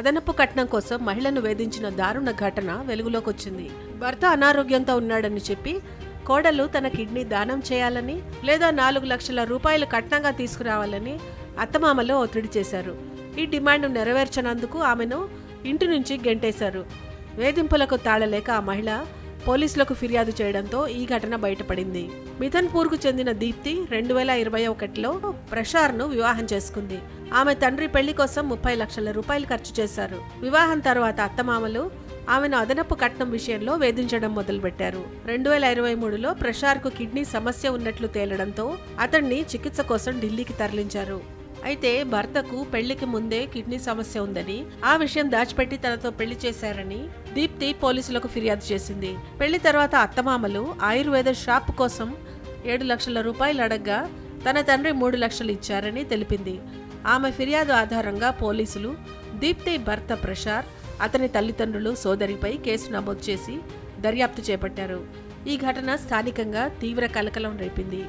అదనపు కట్నం కోసం మహిళను వేధించిన దారుణ ఘటన వెలుగులోకి వచ్చింది భర్త అనారోగ్యంతో ఉన్నాడని చెప్పి కోడలు తన కిడ్నీ దానం చేయాలని లేదా నాలుగు లక్షల రూపాయలు కట్నంగా తీసుకురావాలని అత్తమామలు ఒత్తిడి చేశారు. ఈ డిమాండ్ నెరవేర్చనందుకు ఆమెను ఇంటి నుంచి గెంటేశారు. వేధింపులకు తాళలేక ఆ మహిళ పోలీసులకు ఫిర్యాదు చేయడంతో ఈ ఘటన బయటపడింది. మిథన్పూర్కు చెందిన దీప్తి రెండు వేల ఇరవై ఒకటిలో ప్రషార్ను వివాహం చేసుకుంది. ఆమె తండ్రి పెళ్ళి కోసం ముప్పై లక్షల రూపాయలు ఖర్చు చేశారు. వివాహం తర్వాత అత్తమామలు ఆమెను అదనపు కట్నం విషయంలో వేధించడం మొదలుపెట్టారు. రెండు వేల ఇరవై మూడులో ప్రషార్కు కిడ్నీ సమస్య ఉన్నట్లు తేలడంతో అతన్ని చికిత్స కోసం ఢిల్లీకి తరలించారు. అయితే భర్తకు పెళ్ళికి ముందే కిడ్నీ సమస్య ఉందని ఆ విషయం దాచిపెట్టి తనతో పెళ్ళి చేశారని దీప్తి పోలీసులకు ఫిర్యాదు చేసింది. పెళ్ళి తర్వాత అత్తమామలు ఆయుర్వేద షాప్ కోసం ఏడు లక్షల రూపాయలు అడగ్గా తన తండ్రి మూడు లక్షలు ఇచ్చారని తెలిపింది. ఆమె ఫిర్యాదు ఆధారంగా పోలీసులు దీప్తి భర్త ప్రసార్ అతని తల్లిదండ్రులు సోదరిపై కేసు నమోదు చేసి దర్యాప్తు చేపట్టారు. ఈ ఘటన స్థానికంగా తీవ్ర కలకలం రేపింది.